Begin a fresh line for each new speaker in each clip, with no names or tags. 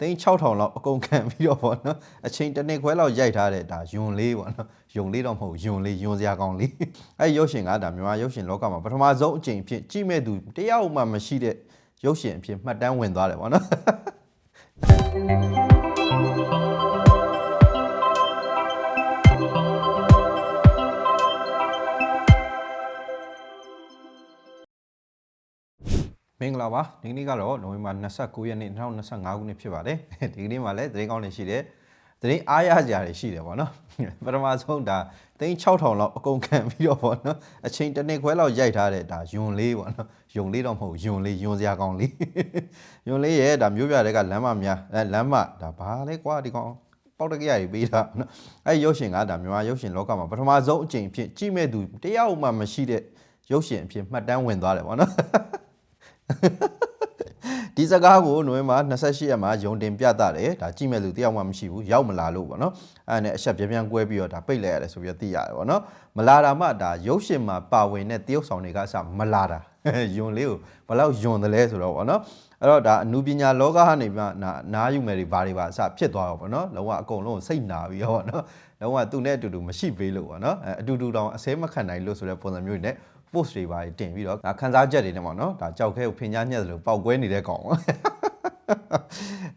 သိန်း6000လောက်အကုန်ခံပြီးတော့ပေါ့နော်အချိန်တစ်နှစ်ခွဲလောက်ရိုက်ထားတဲ့ဒါယွန်လေးပေါ့နော်ယွန်လေးတော့မဟုတ်ယွန်လေးယွန်စရာကောင်းလေးအဲ့ရုပ်ရှင်ကဒါမြန်မာရုပ်ရှင်လောကမှာပထမဆုံးအကြိမ်ဖြစ်ကြည့်မဲ့သူတယောက်မှမရှိတဲ့ရုပ်ရှင်အဖြစ်မှတ်တမ်းဝင်သွားတယ်ပေါ့နော် မင်္ဂလာပါဒီကနေ့ကတော့နိုဝင်ဘာ29ရက်နေ့2025ခုနှစ်ဖြစ်ပါတယ်ဒီကနေ့မှာလည်းသတင်းကောင်းတွေရှိတယ်သတင်းအားရစရာတွေရှိတယ်ပေါ့နော်ပထမဆုံးဒါသိန်း6000လောက်အကုန်ခံပြီးတော့ပေါ့နော်အချိန်တစ်နှစ်ခွဲလောက်ရိုက်ထားတဲ့ဒါယွန်လေးပေါ့နော်ယွန်လေးတော့မဟုတ်ယွန်လေးယွန်စရာကောင်းလေးယွန်လေးရဲ့ဒါမျိုးပြတဲ့ကလမ်းမများအဲလမ်းမဒါဘာလဲကွာဒီကောင်ပေါက်တကရကြီးပေးတာပေါ့နော်အဲရုပ်ရှင်ကဒါမြန်မာရုပ်ရှင်လောကမှာပထမဆုံးအကြိမ်ဖြစ်ကြည့်မဲ့သူတယောက်မှမရှိတဲ့ရုပ်ရှင်အဖြစ်မှတ်တမ်းဝင်သွားတယ်ပေါ့နော် ဒီစကားကိုနိုဝင်ဘာ28ရက်မှာယုံတင်ပြသတယ်ဒါကြည့်မဲ့လူတယောက်မှမရှိဘူးရောက်မလာလို့ပေါ့နော်အဲ့ဒါနဲ့အချက်ပြပြန်ကွဲပြီးတော့ဒါပိတ်လိုက်ရတယ်ဆိုပြီးတော့သိရတယ်ပေါ့နော်မလာတာမှဒါရုပ်ရှင်မှာပါဝင်တဲ့တရုပ်ဆောင်တွေကအစမလာတာယွန်လေးကိုဘယ်လောက်ယွန်တယ်လဲဆိုတော့ပေါ့နော်အဲ့တော့ဒါအနုပညာလောကကနေမှနာနားယူမယ်တွေဘာတွေပါအစဖြစ်သွားတော့ပေါ့နော်လုံးဝအကုန်လုံးကိုစိတ်နာပြီးတော့ပေါ့နော်လုံးဝသူနဲ့အတူတူမရှိပေးလို့ပေါ့နော်အဲအတူတူတောင်အစဲမခံနိုင်လို့ဆိုတဲ့ပုံစံမျိုးတွေနဲ့ post တွေပါတင်ပြီးတော့ဒါခန်းစားချက်တွေနဲ့ပေါ့နော်ဒါကြောက်ခဲကိုဖင်ကြားညက်သလိုပောက်ကွဲနေတဲ့ကောင်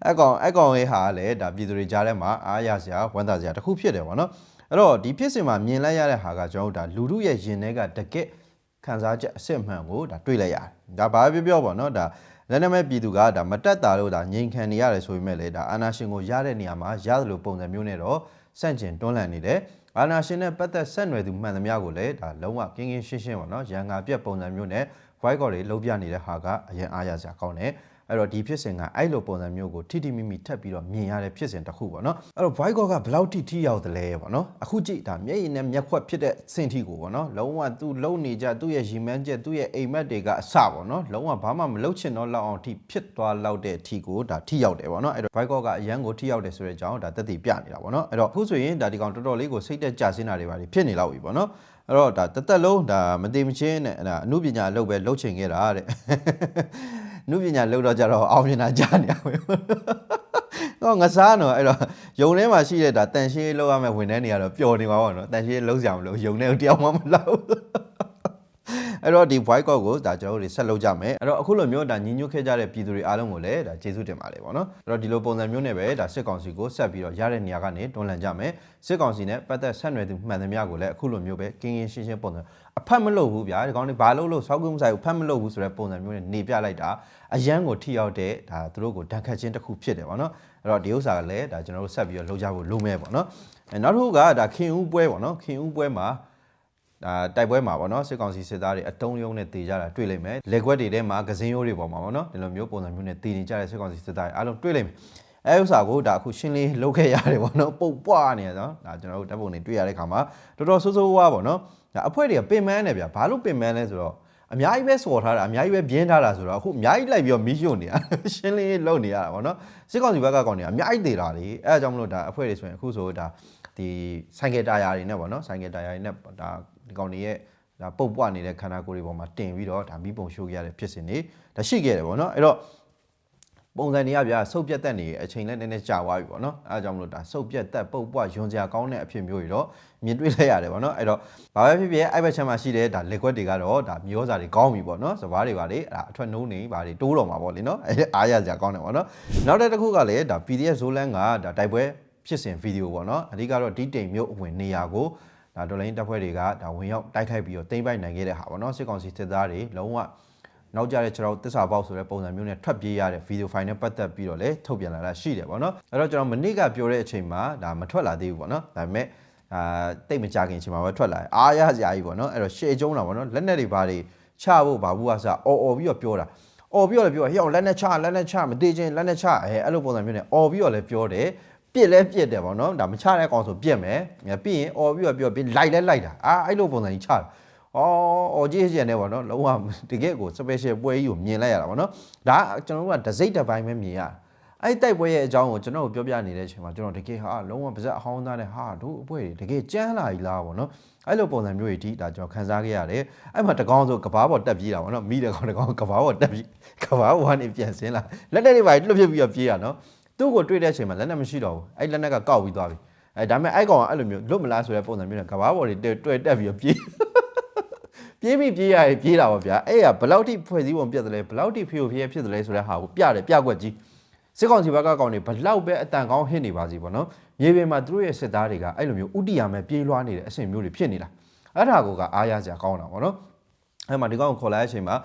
အကောင်အကောင်ရဲ့ဟာကလည်းဒါပြည်သူတွေကြားထဲမှာအားရစရာဝမ်းသာစရာတစ်ခုဖြစ်တယ်ပေါ့နော်အဲ့တော့ဒီဖြစ်စဉ်မှာမြင်လိုက်ရတဲ့ဟာကကျွန်တော်တို့ဒါလူမှုရဲ့ရင်ထဲကတကက်ခံစားချက်အစစ်အမှန်ကိုဒါတွေ့လိုက်ရတယ်ဒါဘာပြောပြောပေါ့နော်ဒါလက်နက်မဲ့ပြည်သူကဒါမတက်တာလို့ဒါငြိမ်ခံနေရတယ်ဆိုပေမဲ့လည်းဒါအာနာရှင်ကိုရတဲ့နေရာမှာရတယ်လို့ပုံစံမျိုးနဲ့တော့စန့်ကျင်တွန်းလှန်နေတယ် အာနာရှင်နဲ့ပတ်သက်ဆက်နွယ်သူမှန်သမျှကိုလည်းဒါလုံးဝကင်းကင်းရှင်းရှင်းပေါ့နော်ရန်ငါပြက်ပုံစံမျိုးနဲ့ white card တွေလုံးပြနေတဲ့ဟာကအရင်အားရစရာကောင်းတယ် အဲ့တော့ဒီဖြစ်စဉ်ကအဲ့လိုပုံစံမျိုးကိုထိထိမိမိထပ်ပြီးတော့မြင်ရတဲ့ဖြစ်စဉ်တစ်ခုပေါ့နော်အဲ့တော့ white card ကဘယ်လောက်ထိထိရောက်တယ်လဲပေါ့နော်အခုကြည့်ဒါမျက်ရည်နဲ့မျက်ခွက်ဖြစ်တဲ့စင်ထိကိုပေါ့နော်လုံးဝသူ့လုံနေကြသူ့ရဲ့ရီမန်းချက်သူ့ရဲ့အိမ်မက်တွေကအစပေါ့နော်လုံးဝဘာမှမလုပ်ချင်တော့လောက်အောင်ထိဖြစ်သွားလောက်တဲ့အထိကိုဒါထိရောက်တယ်ပေါ့နော်အဲ့တော့ white card ကအရန်ကိုထိရောက်တယ်ဆိုတဲ့အကြောင်းဒါတက်တည်ပြနေတာပေါ့နော်အဲ့တော့အခုဆိုရင်ဒါဒီကောင်တော်တော်လေးကိုစိတ်သက်ကြဆင်းတာတွေပါဖြစ်နေလောက်ပြီပေါ့နော်အဲ့တော့ဒါတစ်သက်လုံးဒါမသိမချင်းနဲ့အဲ့ဒါအမှုပညာအလုပ်ပဲလုပ်ချင်ခဲ့တာတဲ့ အမှုပညာလုပ်တော့ကြတော့အောင်မြင်တာကြားနေရမယ်တော့ငစားနော်အဲ့တော့ယုံထဲမှာရှိတဲ့ဒါတန်ရှင်းလောက်ရမယ်ဝင်တဲ့နေရာတော့ပျော်နေပါဘောနော်တန်ရှင်းလုံးစရာမလိုယုံထဲကိုတယောက်မှမလောက် အဲ့တော့ဒီ white code ကိုဒါကျွန်တော်တို့တွေဆက်လုပ်ကြမယ်အဲ့တော့အခုလိုမျိုးဒါညီညွတ်ခဲ့ကြတဲ့ပြည်သူတွေအားလုံးကိုလည်းဒါကျေးဇူးတင်ပါတယ်ပေါ့နော်အဲ့တော့ဒီလိုပုံစံမျိုးနဲ့ပဲဒါစစ်ကောင်စီကိုဆက်ပြီးတော့ရတဲ့နေရာကနေတွန်းလှန်ကြမယ်စစ်ကောင်စီနဲ့ပတ်သက်ဆက်နွယ်သူမှန်သမျှကိုလည်းအခုလိုမျိုးပဲကင်းကင်းရှင်းရှင်းပုံစံအဖက်မလုပ်ဘူးဗျာဒီကောင်တွေဘာလုပ်လို့စောက်ကုန်းမဆိုင်ဘူးဖက်မလုပ်ဘူးဆိုတဲ့ပုံစံမျိုးနဲ့နေပြလိုက်တာအရန်ကိုထိရောက်တဲ့ဒါသူတို့ကိုဒဏ်ခတ်ခြင်းတစ်ခုဖြစ်တယ်ပေါ့နော်အဲ့တော့ဒီဥစ္စာကလည်းဒါကျွန်တော်တို့ဆက်ပြီးတော့လုပ်ကြဖို့လိုမဲ့ပေါ့နော်အဲနောက်တစ်ခုကဒါခင်ဦးပွဲပေါ့နော်ခင်ဦးပွဲမှာ ဒါတိုက်ပွဲမှာပေါ့နော်စစ်ကောင်စီစစ်သားတွေအတုံးယုံနဲ့တေကြတာတွေ့လိမ့်မယ်လက်ကွက်တွေထဲမှာကစင်းရိုးတွေပေါ်မှာပေါ့နော်ဒီလိုမျိုးပုံစံမျိုးနဲ့တေနေကြတဲ့စစ်ကောင်စီစစ်သားတွေအားလုံးတွေ့လိမ့်မယ်အဲဥစ္စာကိုဒါအခုရှင်းလင်းလုပ်ခဲ့ရတယ်ပေါ့နော်ပုတ်ပွားနေရနော်ဒါကျွန်တော်တို့ဓာတ်ပုံတွေတွေ့ရတဲ့ခါမှာတော်တော်ဆိုးဆိုးဝါးပေါ့နော်ဒါအဖွဲတွေကပင်မန်းနေဗျာဘာလို့ပင်မန်းလဲဆိုတော့အများကြီးပဲစော်ထားတာအများကြီးပဲပြင်းထားတာဆိုတော့အခုအများကြီးလိုက်ပြီးတော့မီးရှို့နေတာရှင်းလင်းလုပ်နေရတာပေါ့နော်စစ်ကောင်စီဘက်ကကောင်တွေအများကြီးတေတာလေအဲအကြောင်းမလို့ဒါအဖွဲတွေဆိုရင်အခုဆိုဒါဒီဆိုင်ကယ်တာယာတွေနဲ့ပေါ့နော်ဆိုင်ကယ်တာယာတွေနဲ့ဒါ ဒီကောင်တွေရဲ့ဒါပုတ်ပွားနေတဲ့ခန္ဓာကိုယ်တွေပေါ်မှာတင်ပြီးတော့ဒါမိပုံရှိုးခဲ့ရတဲ့ဖြစ်စဉ်တွေဒါရှိခဲ့တယ်ပေါ့နော်အဲ့တော့ပုံစံတွေကဗျာဆုပ်ပြတ်တက်နေတဲ့အချိန်လည်းနည်းနည်းကြာသွားပြီပေါ့နော်အဲအကြောင်းမလို့ဒါဆုပ်ပြတ်တက်ပုတ်ပွားယွန်စရာကောင်းတဲ့အဖြစ်မျိုးတွေတော့မြင်တွေ့လိုက်ရတယ်ပေါ့နော်အဲ့တော့ဘာပဲဖြစ်ဖြစ်အဲ့ဘက်ချမ်းမှာရှိတဲ့ဒါလက်ကွက်တွေကတော့ဒါမျိုးစာတွေကောင်းပြီပေါ့နော်စဘာတွေပါလေအဲ့ဒါအထွက်နှုံးနေပါလေတိုးတော်မှာပေါ့လေနော်အဲ့အားရစရာကောင်းတယ်ပေါ့နော်နောက်တစ်ခုကလည်းဒါ PDF ဇိုလန်ကဒါတိုက်ပွဲဖြစ်စဉ်ဗီဒီယိုပေါ့နော်အဓိကတော့ဒီတိမ်မျိုးအဝင်နေရာကို ဒါဒေါ်လာရင်းတပ်ဖွဲ့တွေကဒါဝင်ရောက်တိုက်ခိုက်ပြီးတော့တိမ့်ပိုက်နိုင်ခဲ့တဲ့ဟာပေါ့နော်စစ်ကောင်စီစစ်သားတွေလုံးဝနောက်ကြတဲ့ကျွန်တော်တစ္ဆာပေါက်ဆိုတဲ့ပုံစံမျိုးနဲ့ထွက်ပြေးရတဲ့ဗီဒီယိုဖိုင်နဲ့ပတ်သက်ပြီးတော့လည်းထုတ်ပြန်လာတာရှိတယ်ပေါ့နော်အဲ့တော့ကျွန်တော်မနေ့ကပြောတဲ့အချိန်မှာဒါမထွက်လာသေးဘူးပေါ့နော်ဒါပေမဲ့အာတိတ်မကြခင်အချိန်မှာပဲထွက်လာတယ်အားရစရာကြီးပေါ့နော်အဲ့တော့ရှေ့ကျုံးတာပေါ့နော်လက်နက်တွေဘာတွေချဖို့ဘာဘူးကစအော်အော်ပြီးတော့ပြောတာအော်ပြီးတော့လည်းပြောဟဲ့အောင်လက်နက်ချလက်နက်ချမသေးချင်းလက်နက်ချအဲအဲ့လိုပုံစံမျိုးနဲ့အော်ပြီးတော့လည်းပြောတယ် ပြစ်လဲပြစ်တယ်ဗောနော်ဒါမချတဲ့ကောင်ဆိုပြစ်မယ်ပြီးရင်អော်ပြီးတော့ပြောပြီးလိုက်လဲလိုက်တာအာအဲ့လိုပုံစံကြီးချတာအော်အော်ကြီးကြီးနေဗောနော်လုံးဝတကယ့်ကို special ပွဲကြီးကိုမြင်လိုက်ရတာဗောနော်ဒါကျွန်တော်တို့ကဒစိတ်တစ်ပိုင်းပဲမြင်ရအဲ့တိုက်ပွဲရဲ့အကြောင်းကိုကျွန်တော်တို့ပြောပြနေတဲ့အချိန်မှာကျွန်တော်တကယ်ဟာလုံးဝပါဇက်အဟောင်းသားနဲ့ဟာတို့အပွဲတွေတကယ်ကြမ်းလာပြီလားဗောနော်အဲ့လိုပုံစံမျိုးတွေဒီဒါကျွန်တော်ခန်းစားခဲ့ရတယ်အဲ့မှာတကောင်ဆိုကဘာပေါ်တက်ပြေးတာဗောနော်မိတဲ့ကောင်တကောင်ကဘာပေါ်တက်ပြေးကဘာပေါ်ကနေပြန်ဆင်းလာလက်တက်တွေပါလွတ်ဖြစ်ပြီးတော့ပြေးရနော် သူ့ကိုတွေ့တဲ့အချိန်မှာလက်နက်မရှိတော့ဘူးအဲ့လက်နက်ကကောက်ပြီးသွားပြီအဲဒါပေမဲ့အဲ့ကောင်ကအဲ့လိုမျိုးလွတ်မလားဆိုတဲ့ပုံစံမျိုးနဲ့ကဘာပေါ်တွေတွေ့တွေ့တက်ပြီးတော့ပြေးပြေးပြီးပြေးရရင်ပြေးတာပါဗျာအဲ့ကဘယ်လောက်ထိဖွဲ့စည်းပုံပြတ်တယ်လဲဘယ်လောက်ထိဖီယိုဖီယဖြစ်တယ်လဲဆိုတဲ့ဟာကိုပြတယ်ပြကွက်ကြီးစစ်ကောင်စီဘက်ကကောင်တွေဘယ်လောက်ပဲအတန်ကောင်းဟစ်နေပါစီပေါ့နော်မြေပြင်မှာသူတို့ရဲ့စစ်သားတွေကအဲ့လိုမျိုးဥတီယာမဲ့ပြေးလွှားနေတဲ့အဆင့်မျိုးတွေဖြစ်နေတာအဲ့ဒါကိုကအားရစရာကောင်းတာပေါ့နော်အဲ့မှာဒီကောင်ကိုခေါ်လာတဲ့အချိန်မှာ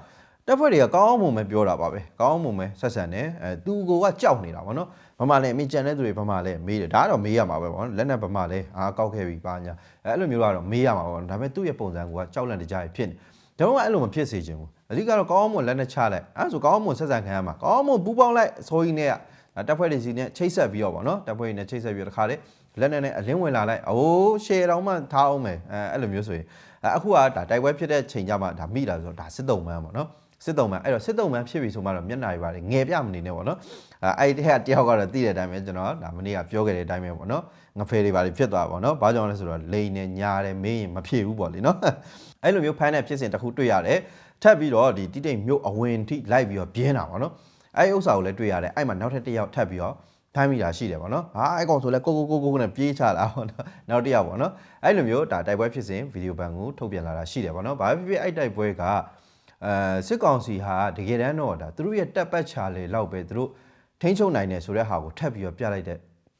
တက်ဖွဲ့တွေကကောင်းအောင်မွန်ပဲပြောတာပါပဲကောင်းအောင်မွန်ပဲဆက်ဆံတယ်အဲသူကိုကကြောက်နေတာပေါ့နော်ဗမာလည်းအမိကြံတဲ့သူတွေဗမာလည်းမေးတယ်ဒါကတော့မေးရမှာပဲပေါ့နော်လက်နဲ့ဗမာလည်းအားကောက်ခဲ့ပြီပါညာအဲအဲ့လိုမျိုးကတော့မေးရမှာပေါ့နော်ဒါပေမဲ့သူ့ရဲ့ပုံစံကကြောက်လန့်တကြားဖြစ်နေဒါမှမဟုတ်အဲ့လိုမဖြစ်စေချင်ဘူးအဓိကတော့ကောင်းအောင်မွန်လက်နဲ့ချလိုက်အဲဆိုကောင်းအောင်မွန်ဆက်ဆံခံရမှာကောင်းအောင်မွန်ပူပေါင်းလိုက်အစိုးရနဲ့ကတက်ဖွဲ့တွေစီနဲ့ချိတ်ဆက်ပြီးတော့ပေါ့နော်တက်ဖွဲ့တွေနဲ့ချိတ်ဆက်ပြီးတော့တခါလေလက်နဲ့နဲ့အလင်းဝင်လာလိုက်အိုးရှယ်တောင်မှထားအောင်မယ်အဲအဲ့လိုမျိုးဆိုရင်အဲအခုကဒါတိုက်ပွဲဖြစ်တဲ့ချိန်ကြမှာဒါမိတာဆိုတော့ဒါစစ်တုံမှန်းပေါ့နော် စစ်တုံမှန်းအဲ့တော့စစ်တုံမှန်းဖြစ်ပြီဆိုမှတော့မျက်နှာတွေပါလေငယ်ပြမနေနဲ့ပေါ့နော်အဲအဲ့ဒီထက်ကတယောက်ကတော့သိတဲ့အတိုင်းပဲကျွန်တော်ဒါမနေ့ကပြောခဲ့တဲ့အတိုင်းပဲပေါ့နော်ငဖယ်တွေပါလေဖြစ်သွားပါပေါ့နော်ဘာကြောင့်လဲဆိုတော့လိန်နဲ့ညာတယ်မင်းရင်မဖြစ်ဘူးပေါ့လေနော်အဲ့လိုမျိုးဖမ်းတဲ့ဖြစ်စဉ်တစ်ခုတွေ့ရတယ်ထပ်ပြီးတော့ဒီတိတိတ်မြို့အဝင်ထိလိုက်ပြီးတော့ပြင်းတာပေါ့နော်အဲ့ဒီဥစ္စာကိုလည်းတွေ့ရတယ်အဲ့မှာနောက်ထပ်တစ်ယောက်ထပ်ပြီးတော့ဖမ်းမိတာရှိတယ်ပေါ့နော်ဟာအဲ့ကောင်ဆိုလဲကိုကိုကိုကိုနဲ့ပြေးချလာပေါ့နော်နောက်တစ်ယောက်ပေါ့နော်အဲ့လိုမျိုးဒါတိုက်ပွဲဖြစ်စဉ်ဗီဒီယိုပန်ကိုထုတ်ပြန်လာတာရှိတယ်ပေါ့နော်ဘာဖြစ်ဖြစ်အဲ့တိုက်ပွဲက အဲစစ်ကောင်စီဟာတကယ်တမ်းတော့ဒါသူတို့ရဲ့တက်ပတ်ချာလေလောက်ပဲသူတို့ထိန်းချုပ်နိုင်တယ်ဆိုတဲ့ဟာကိုထပ်ပြီးတော့ပြလိုက်တဲ့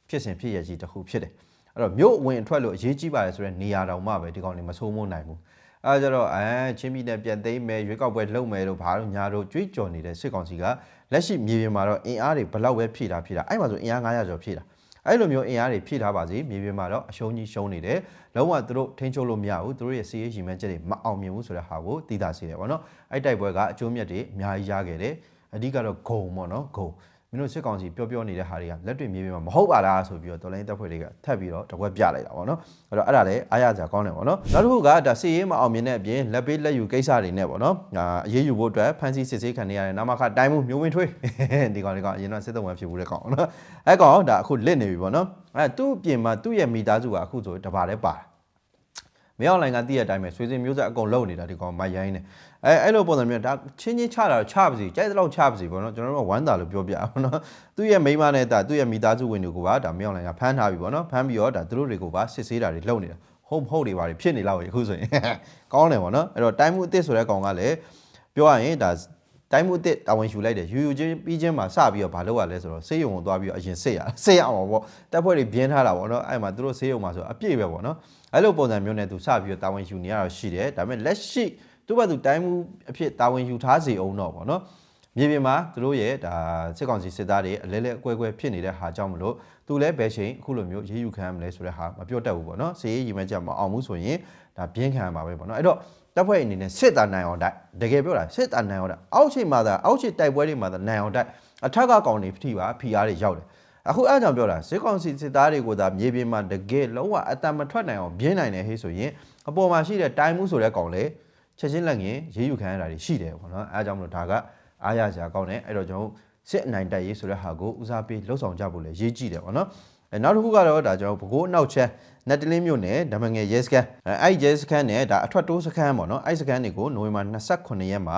ဖြစ်စဉ်ဖြစ်ရကြီးတစ်ခုဖြစ်တယ်အဲ့တော့မြို့ဝင်အထွက်လို့အရေးကြီးပါတယ်ဆိုတဲ့နေရာတောင်မှပဲဒီကောင်တွေမဆိုးမနိုင်ဘူးအဲကြတော့အဲချင်းပြည်နယ်ပြန်သိမ်းမယ်ရွေးကောက်ပွဲလုပ်မယ်လို့ဘာလို့ညာတို့ကြွေးကြော်နေတဲ့စစ်ကောင်စီကလက်ရှိမြေပြင်မှာတော့အင်အားတွေဘလောက်ပဲဖြည့်တာဖြည့်တာအဲ့မှာဆိုအင်အား900ကျော်ဖြည့်တာ အဲ့လိုမျိုးအင်အားတွေဖြည့်ထားပါစေမြေပြင်မှာတော့အရှုံးကြီးရှုံးနေတယ်လုံးဝသူတို့ထိန်းချုပ်လို့မရဘူးသူတို့ရဲ့စီးရေးရီမန်းချက်တွေမအောင်မြင်ဘူးဆိုတဲ့ဟာကိုသိတာစေတယ်ပေါ့နော်အဲ့တိုက်ပွဲကအကျိုးမြတ်တွေအများကြီးရခဲ့တယ်အဓိကတော့ဂုံပေါ့နော်ဂုံ မင်းတို့စစ်ကောင်စီပြောပြောနေတဲ့ဟာတွေကလက်တွေ့မြေပြင်မှာမဟုတ်ပါလားဆိုပြီးတော့တော်လိုင်းတပ်ဖွဲ့တွေကထပ်ပြီးတော့တကွက်ပြလိုက်တာပေါ့နော်အဲ့တော့အဲ့ဒါလည်းအားရစရာကောင်းတယ်ပေါ့နော်နောက်တစ်ခုကဒါစီရေးမအောင်မြင်တဲ့အပြင်လက်ပေးလက်ယူကိစ္စတွေနဲ့ပေါ့နော်အာအရေးယူဖို့အတွက်ဖန်စီစစ်ဆေးခံနေရတဲ့နာမခတိုင်းမှုမျိုးဝင်းထွေးဒီကောင်ဒီကောင်အရင်ကစစ်သုံးဝင်ဖြစ်ဘူးတဲ့ကောင်နော်အဲ့ကောင်ဒါအခုလစ်နေပြီပေါ့နော်အဲ့သူ့အပြင်မှာသူ့ရဲ့မိသားစုကအခုဆိုတပါးလဲပါတယ် မရောက်လိုင်ကတည့်ရတဲ့အတိုင်းပဲဆွေစဉ်မျိုးဆက်အကုန်လုံနေတာဒီကောင်မရိုင်းနေအဲအဲ့လိုပုံစံမျိုးဒါချင်းချင်းချတာတော့ချပါစီကြိုက်တဲ့လောက်ချပါစီပေါ့နော်ကျွန်တော်တို့ကဝမ်းသာလို့ပြောပြအောင်နော်သူ့ရဲ့မိန်းမနဲ့ဒါသူ့ရဲ့မိသားစုဝင်တွေကိုပါဒါမရောက်လိုင်ကဖမ်းထားပြီပေါ့နော်ဖမ်းပြီးတော့ဒါသူတို့တွေကိုပါစစ်ဆေးတာတွေလုပ်နေတာဟုတ်မဟုတ်တွေပါဖြစ်နေလောက်ရအခုဆိုရင်ကောင်းတယ်ပေါ့နော်အဲ့တော့တိုင်းမှုအစ်စ်ဆိုတဲ့ကောင်ကလည်းပြောရရင်ဒါ တိုင်းမှုအစ်စ်တာဝန်ယူလိုက်တယ်ယူယူချင်းပြီးချင်းမှာစပြီးတော့မလုပ်ရလဲဆိုတော့ဆေးရုံကိုသွားပြီးတော့အရင်စစ်ရစစ်ရအောင်ပေါ့တပ်ဖွဲ့တွေပြင်းထားတာပေါ့နော်အဲ့မှာသူတို့ဆေးရုံမှာဆိုအပြည့်ပဲပေါ့နော်အဲ့လိုပုံစံမျိုးနဲ့သူစပြီးတော့တာဝန်ယူနေရတော့ရှိတယ်ဒါပေမဲ့လက်ရှိသူ့ဘက်သူတိုင်းမှုအဖြစ်တာဝန်ယူထားစီအောင်တော့ပေါ့နော်မြေပြင်မှာသူတို့ရဲ့ဒါစစ်ကောင်စီစစ်သားတွေအလဲလဲအကွဲကွဲဖြစ်နေတဲ့ဟာကြောင့်မလို့သူလည်းဘယ်ချိန်အခုလိုမျိုးရေးယူခံရမလဲဆိုတဲ့ဟာမပြောတတ်ဘူးပေါ့နော်စီရေးရီမချက်မအောင်ဘူးဆိုရင်ဒါပြင်းခံရမှာပဲပေါ့နော်အဲ့တော့ တပ်ဖွဲ့အနေနဲ့စစ်သားနိုင်အောင်တိုက်တကယ်ပြောတာစစ်သားနိုင်အောင်တိုက်အောက်ချိန်မှာသာအောက်ချိန်တိုက်ပွဲတွေမှာသာနိုင်အောင်တိုက်အထက်ကကောင်တွေထိပါဖီအားတွေရောက်တယ်အခုအဲ့ကြောင့်ပြောတာစစ်ကောင်စီစစ်သားတွေကိုသာမြေပြင်မှာတကယ်လုံးဝအတံမထွက်နိုင်အောင်ပြင်းနိုင်တယ်ဟေးဆိုရင်အပေါ်မှာရှိတဲ့တိုင်းမှုဆိုတဲ့ကောင်လေချက်ချင်းလက်ငင်ရေးယူခံရတာတွေရှိတယ်ပေါ့နော်အဲအကြောင်းမလို့ဒါကအားရစရာကောင်းတယ်အဲ့တော့ကျွန်တော်စစ်အနိုင်တိုက်ရေးဆိုတဲ့ဟာကိုဦးစားပေးလှုပ်ဆောင်ကြဖို့လည်းရေးကြည့်တယ်ပေါ့နော် အဲနောက်တစ်ခုကတော့ဒါကျွန်တော်ဘကိုးအနောက်ချမ်းနက်တလင်းမြို့နယ်ဓမ္မငယ်ရဲစခန်းအဲအဲ့ရဲစခန်းနဲ့ဒါအထွက်တိုးစခန်းပေါ့နော်အဲ့စခန်းတွေကိုနိုဝင်ဘာ29ရက်မှာ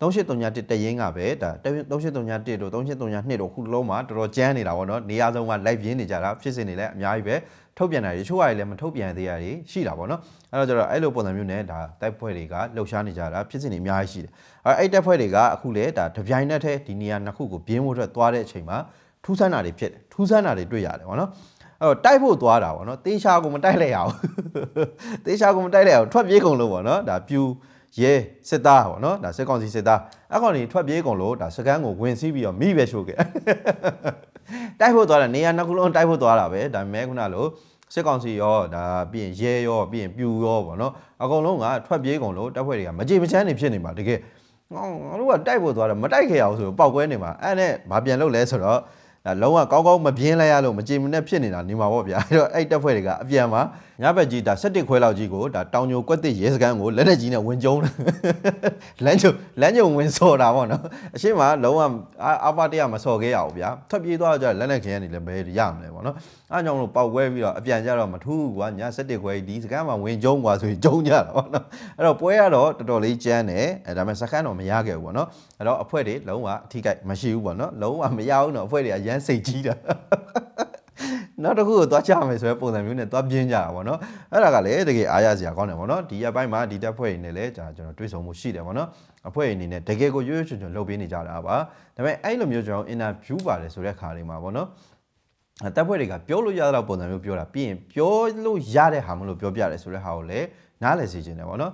3831တရင်ကပဲဒါ3831တို့3832တို့ခုလုံးမှာတော်တော်ကျန်းနေတာပေါ့နော်နေရာဆုံးမှာ live ပြင်းနေကြတာဖြစ်စင်နေလဲအများကြီးပဲထုတ်ပြန်တာတွေချို့ဟာတွေလည်းမထုတ်ပြန်သေးရတွေရှိတာပေါ့နော်အဲ့တော့ကျတော့အဲ့လိုပုံစံမျိုးနဲ့ဒါတိုက်ဖွဲ့တွေကလှုပ်ရှားနေကြတာဖြစ်စင်နေအများကြီးရှိတယ်အဲ့အဲ့တိုက်ဖွဲ့တွေကအခုလေဒါတပြိုင်နက်တည်းဒီနေရာနှစ်ခုကိုပြင်းဖို့အတွက်သွားတဲ့အချိန်မှာထူးဆန်းတာတွေဖြစ်တယ်ထူး ဆန်းတာတွေတွေ့ရတယ်ပေါ့နော်အဲ့တော့တိုက်ဖို့သွားတာပေါ့နော်တေးရှာကိုမတိုက်လိုက်ရအောင်တေးရှာကိုမတိုက်လိုက်အောင်ထွက်ပြေးကုန်လို့ပေါ့နော်ဒါပြူရဲစစ်သားပေါ့နော်ဒါစစ်ကောင်စီစစ်သားအကောင်ကြီးထွက်ပြေးကုန်လို့ဒါစကန်းကိုဝင်စီးပြီးတော့မိပဲရှို့ခဲ့တိုက်ဖို့သွားတာနေရာနှစ်ခုလုံးတိုက်ဖို့သွားတာပဲဒါပေမဲ့ခုနလိုစစ်ကောင်စီရောဒါပြီးရင်ရဲရောပြီးရင်ပြူရောပေါ့နော်အကုန်လုံးကထွက်ပြေးကုန်လို့တပ်ဖွဲ့တွေကမကြေမချမ်းနေဖြစ်နေမှာတကယ်ငေါငါတို့ကတိုက်ဖို့သွားတယ်မတိုက်ခဲ့ရအောင်ဆိုပောက်ကွဲနေမှာအဲ့နဲ့မပြန်လို့လဲဆိုတော့ ဒါလုံးဝကောင်းကောင်းမပြင်းလိုက်ရလို့မကြေမနဲ့ဖြစ်နေတာနေမှာပေါ့ဗျာအဲ့တော့အဲ့တက်ဖွဲ့တွေကအပြန်မှာညဘက်ကြီးဒါ7ခွဲလောက်ကြီးကိုဒါတောင်ညိုကွက်တစ်ရဲစခန်းကိုလက်နဲ့ကြီးနဲ့ဝင်ကျုံလမ်းကျုံလမ်းကျုံဝင်စော်တာပေါ့နော်အရှိမလုံးဝအာပါတရမစော်ခဲ့ရအောင်ဗျာထွက်ပြေးသွားကြလက်နဲ့ခင်းရနေလည်းဘယ်ရမလဲပေါ့နော် အားကြောင့်လို့ပောက်ကွဲပြီးတော့အပြန်ကြတော့မထူးကွာည7ခွဲဒီစခန်းမှာဝင်ကျုံကွာဆိုရင်ကျုံကြတာပေါ့နော်အဲ့တော့ပွဲကတော့တော်တော်လေးကျန်းတယ်အဲဒါပေမဲ့စခန်းတော့မရခဲ့ဘူးပေါ့နော်အဲ့တော့အဖွဲ့တွေလုံးဝအထိကိမရှိဘူးပေါ့နော်လုံးဝမရဘူးတော့အဖွဲ့တွေကရမ်းစိတ်ကြီးတာနောက်တစ်ခုကိုသွားချမယ်ဆိုတဲ့ပုံစံမျိုးနဲ့သွားပြင်းကြတာပေါ့နော်အဲ့ဒါကလည်းတကယ်အားရစရာကောင်းတယ်ပေါ့နော်ဒီရက်ပိုင်းမှာဒီတက်ဖွဲ့ရင်းနဲ့လည်းကျွန်တော်တွေ့ဆုံမှုရှိတယ်ပေါ့နော်အဖွဲ့အနေနဲ့တကယ်ကိုရွရွချွန်ချွန်လုပ်ပေးနေကြတာပါဒါပေမဲ့အဲ့လိုမျိုးကျွန်တော် interview ပါတယ်ဆိုတဲ့ခါလေးမှာပေါ့နော် တပ်ဖွဲ့တွေကပြောလို့ရတဲ့ပုံစံမျိုးပြောတာပြီးရင်ပြောလို့ရတဲ့ဟာမလို့ပြောပြတယ်ဆိုတဲ့ဟာကိုလည်းနားလည်စေချင်တယ်ပေါ့နော်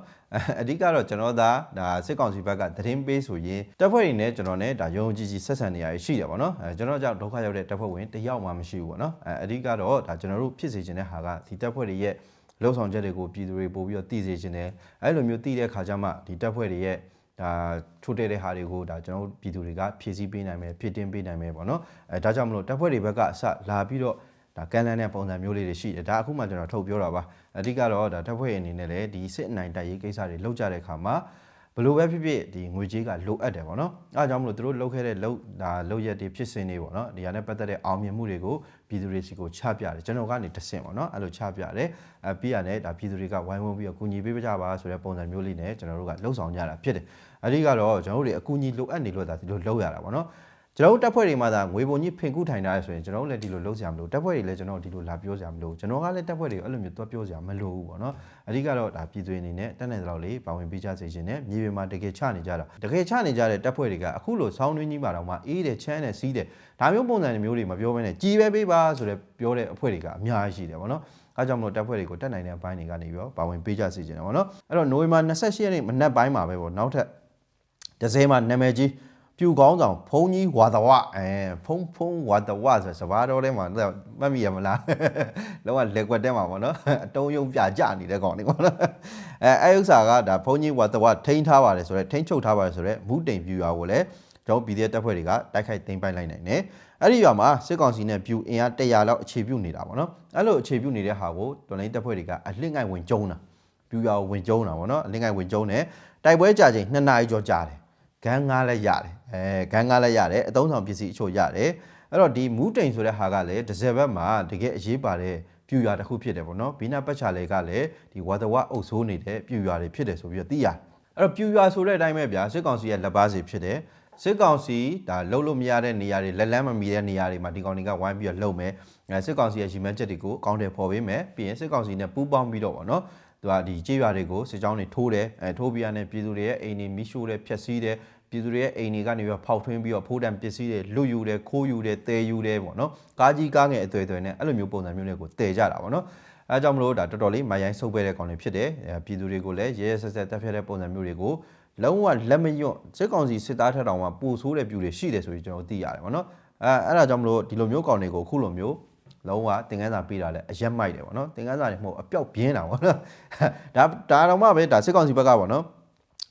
အဓိကတော့ကျွန်တော်ဒါဒါစစ်ကောင်စီဘက်ကသတင်းပေးဆိုရင်တပ်ဖွဲ့တွေနဲ့ကျွန်တော်နဲ့ဒါရုံကြည်ကြည်ဆက်ဆံနေရရှိတယ်ပေါ့နော်အဲကျွန်တော်ကြောင့်ဒုက္ခရောက်တဲ့တပ်ဖွဲ့ဝင်တယောက်မှမရှိဘူးပေါ့နော်အဲအဓိကတော့ဒါကျွန်တော်တို့ဖြစ်စေချင်တဲ့ဟာကဒီတပ်ဖွဲ့တွေရဲ့လှုပ်ဆောင်ချက်တွေကိုပြည်သူတွေပို့ပြီးတော့တည်စေချင်တယ်အဲလိုမျိုးတည်တဲ့ခါကျမှဒီတပ်ဖွဲ့တွေရဲ့ ဒါထိုးတဲ့တဲ့ဟာတွေကိုဒါကျွန်တော်တို့ပြည်သူတွေကဖြည့်ဆည်းပေးနိုင်မယ်ဖြစ်တင်ပေးနိုင်မယ်ပေါ့နော်အဲဒါကြောင့်မလို့တပ်ဖွဲ့တွေဘက်ကအစလာပြီးတော့ဒါကန်လန်းတဲ့ပုံစံမျိုးလေးတွေရှိတယ်ဒါအခုမှကျွန်တော်ထုတ်ပြောတာပါအဓိကတော့ဒါတပ်ဖွဲ့အနေနဲ့လည်းဒီစစ်အနိုင်တိုက်ရေးကိစ္စတွေလောက်ကြတဲ့အခါမှာ ဘလို့ပဲဖြစ်ဖြစ်ဒီငွေကြေးကလိုအပ်တယ်ပေါ့နော်အဲအကြောင်းမလို့သူတို့လောက်ခဲ့တဲ့လောက်ဒါလောက်ရက်တွေဖြစ်စဉ်တွေပေါ့နော်ဒီဟာနဲ့ပတ်သက်တဲ့အောင်မြင်မှုတွေကိုပြည်သူတွေစီကိုချပြတယ်ကျွန်တော်ကနေတဆင့်ပေါ့နော်အဲ့လိုချပြတယ်အဲပြီးရတယ်ဒါပြည်သူတွေကဝိုင်းဝန်းပြီးတော့ကူညီပေးကြပါဆိုတဲ့ပုံစံမျိုးလေးနဲ့ကျွန်တော်တို့ကလှုပ်ဆောင်ကြတာဖြစ်တယ်အဓိကတော့ကျွန်တော်တို့တွေအကူအညီလိုအပ်နေလို့ဒါဒီလိုလှုပ်ရတာပေါ့နော် ကျွန်တော်တို့တပ်ဖွဲ့တွေမှာသာငွေပုံကြီးဖင်ကူးထိုင်ထားရဆိုရင်ကျွန်တော်တို့လည်းဒီလိုလုပ်စရာမလိုတပ်ဖွဲ့တွေလည်းကျွန်တော်ဒီလိုလာပြောစရာမလိုကျွန်တော်ကလည်းတပ်ဖွဲ့တွေကိုအဲ့လိုမျိုးသွားပြောစရာမလိုဘူးပေါ့နော်အဓိကတော့ဒါပြည်သူတွေအနေနဲ့တက်နိုင်တဲ့လောက်လေးပါဝင်ပေးကြစေခြင်းနဲ့မြေပြင်မှာတကယ်ချနေကြတာတကယ်ချနေကြတဲ့တပ်ဖွဲ့တွေကအခုလိုဆောင်းတွင်းကြီးမှာတော့မှအေးတယ်ချမ်းတယ်စီးတယ်ဒါမျိုးပုံစံမျိုးတွေမပြောဘဲနဲ့ကြီးပဲပေးပါဆိုတဲ့ပြောတဲ့အဖွဲ့တွေကအများကြီးရှိတယ်ပေါ့နော်အားကြောင့်မလို့တပ်ဖွဲ့တွေကိုတက်နိုင်တဲ့အပိုင်းတွေကနေပြီးတော့ပါဝင်ပေးကြစေချင်တယ်ပေါ့နော်အဲ့တော့နိုဝင်ဘာ28ရက်နေ့မနက်ပိုင်းမှာပဲပေါ့နောက်ထပ်တစ်စဲမှာနာမည်ကြီး ပြူကောင်းဆောင်ဖုံးကြီးဝါတဝအဲဖုံးဖုံးဝါတဝဆိုစဘာတော်ထဲမှာမှတ်မိရမလားလောကလက်ကွက်ထဲမှာပေါ့နော်အတုံးယုံပြကြနေတဲ့ကောင်တွေပေါ့နော်အဲအဲဥစ္စာကဒါဖုံးကြီးဝါတဝထိန်းထားပါတယ်ဆိုတော့ထိန်းချုပ်ထားပါတယ်ဆိုတော့မူတိမ်ပြူရွာကိုလည်းကျွန်တော်ပြည်သေးတပ်ဖွဲ့တွေကတိုက်ခိုက်သိမ်းပိုက်လိုက်နိုင်တယ်အဲ့ဒီရွာမှာစစ်ကောင်စီနဲ့ပြူအင်အား100လောက်အခြေပြုနေတာပေါ့နော်အဲ့လိုအခြေပြုနေတဲ့ဟာကိုတော်လိုင်းတပ်ဖွဲ့တွေကအလစ်ငိုက်ဝင်ကျုံးတာပြူရွာကိုဝင်ကျုံးတာပေါ့နော်အလစ်ငိုက်ဝင်ကျုံးတယ်တိုက်ပွဲကြာချိန်2နာရီကျော်ကြာတယ်ဂန်းငားလည်းရတယ် အဲဂန်းငားလည်းရတယ်အသုံးဆောင်ပစ္စည်းအချို့ရတယ်အဲ့တော့ဒီမူးတိန်ဆိုတဲ့ဟာကလည်းတစ်စက်ဘက်မှာတကယ်အရေးပါတဲ့ပြူရွာတစ်ခုဖြစ်တယ်ပေါ့နော်ဘီနာပတ်ချာလေကလည်းဒီဝါသဝအုပ်ဆိုးနေတဲ့ပြူရွာတွေဖြစ်တယ်ဆိုပြီးတော့သိရတယ်အဲ့တော့ပြူရွာဆိုတဲ့အတိုင်းပဲဗျာစစ်ကောင်စီရဲ့လက်ပါစီဖြစ်တယ်စစ်ကောင်စီဒါလှုပ်လို့မရတဲ့နေရာတွေလက်လန်းမမီတဲ့နေရာတွေမှာဒီကောင်တွေကဝိုင်းပြီးတော့လှုပ်မယ်အဲစစ်ကောင်စီရဲ့ရီမန်းချက်တွေကိုအကောင့်တွေပေါ်ပေးမယ်ပြီးရင်စစ်ကောင်စီနဲ့ပူးပေါင်းပြီးတော့ဗောနော်သူကဒီကြေးရွာတွေကိုစစ်ကြောင်းတွေထိုးတယ်အဲထိုးပြရတဲ့ပြည်သူတွေရဲ့အိမ်တွေမိရှို့တယ်ဖျက်ဆီးတယ် ပြည်သူတွေရဲ့အိမ်တွေကနေပြီးတော့ဖောက်ထွင်းပြီးတော့ဖိုးတံပစ္စည်းတွေလွတ်ယူတယ်ခိုးယူတယ်တဲယူတယ်ပေါ့နော်ကားကြီးကားငယ်အသွယ်အသွယ်နဲ့အဲ့လိုမျိုးပုံစံမျိုးတွေကိုတဲကြတာပေါ့နော်အဲကြောင့်မလို့ဒါတော်တော်လေးမရိုင်းဆုပ်ပဲတဲ့ကောင်တွေဖြစ်တယ်ပြည်သူတွေကိုလည်းရဲရဲဆက်ဆက်တပ်ဖြတ်တဲ့ပုံစံမျိုးတွေကိုလုံးဝလက်မညွတ်စစ်ကောင်စီစစ်သားထက်တောင်မှပူဆိုးတဲ့ပြူတွေရှိတယ်ဆိုပြီးကျွန်တော်သိရတယ်ပေါ့နော်အဲအဲ့ဒါကြောင့်မလို့ဒီလိုမျိုးကောင်တွေကိုခုလိုမျိုးလုံးဝသင်ခန်းစာပေးတာလဲအရက်မိုက်တယ်ပေါ့နော်သင်ခန်းစာတွေမဟုတ်အပြောက်ပြင်းတာပေါ့နော်ဒါဒါတော့မှပဲဒါစစ်ကောင်စီဘက်ကပေါ့နော်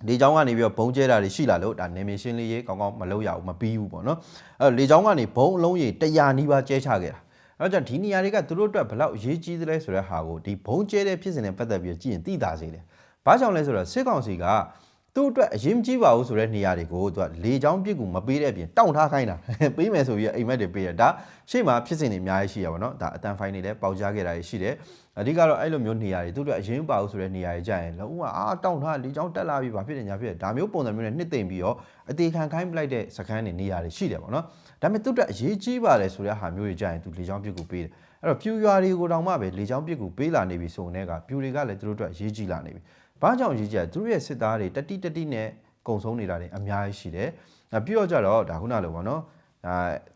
လေချောင်းကနေပြီးတော့ဘုံကျဲတာတွေရှိလာလို့ဒါနေမရှင်းလေးရေးကောင်းကောင်းမလုပ်ရဘူးမပြီးဘူးပေါ့နော်အဲလေချောင်းကနေဘုံအလုံးကြီး100နီးပါးကျဲချခဲ့တာအဲ့တော့ဒီနေရာတွေကသူတို့အတွက်ဘလောက်အရေးကြီးသလဲဆိုတဲ့ဟာကိုဒီဘုံကျဲတဲ့ဖြစ်စဉ်နဲ့ပတ်သက်ပြီးကြည့်ရင်သိတာစေတယ်။ဘာကြောင့်လဲဆိုတော့စစ်ကောင်စီက သူ့အတွက်အရင်မကြည့်ပါဘူးဆိုတဲ့နေရာတွေကိုသူကလေချောင်းပြစ်ကူမပေးတဲ့အပြင်တောင့်ထားခိုင်းတာပေးမယ်ဆိုပြီးအိမ်မက်တွေပေးရဒါရှေ့မှာဖြစ်စဉ်တွေအများကြီးရှိရပါတော့ဒါအတန်ဖိုင်တွေလည်းပေါက်ကြားခဲ့တာရှိတယ်အဓိကတော့အဲ့လိုမျိုးနေရာတွေသူတို့အရင်ပါဘူးဆိုတဲ့နေရာတွေကြာရင်လုံးဝအာတောင့်ထားလေချောင်းတက်လာပြီဘာဖြစ်နေညာဖြစ်ဒါမျိုးပုံစံမျိုးနဲ့နှစ်သိမ့်ပြီးတော့အသေးခံခိုင်းပလိုက်တဲ့စခန်းတွေနေရာတွေရှိတယ်ပေါ့နော်ဒါပေမဲ့သူတို့အရေးကြီးပါတယ်ဆိုတဲ့ဟာမျိုးတွေကြာရင်သူလေချောင်းပြစ်ကူပေးတယ်အဲ့တော့ပြူရွာတွေကိုတောင်မှပဲလေချောင်းပြစ်ကူပေးလာနေပြီဆိုတဲ့ကပြူတွေကလည်းသူတို့အတွက်အရေးကြီးလာနေပြီ ဘာကြောင့်ရေးကြသူတို့ရဲ့စစ်သားတွေတတိတတိနဲ့ကုံဆုံးနေတာတွေအများကြီးရှိတယ်။ပြီးတော့ကြတော့ဒါခုနလိုပေါ့နော်။ဒါ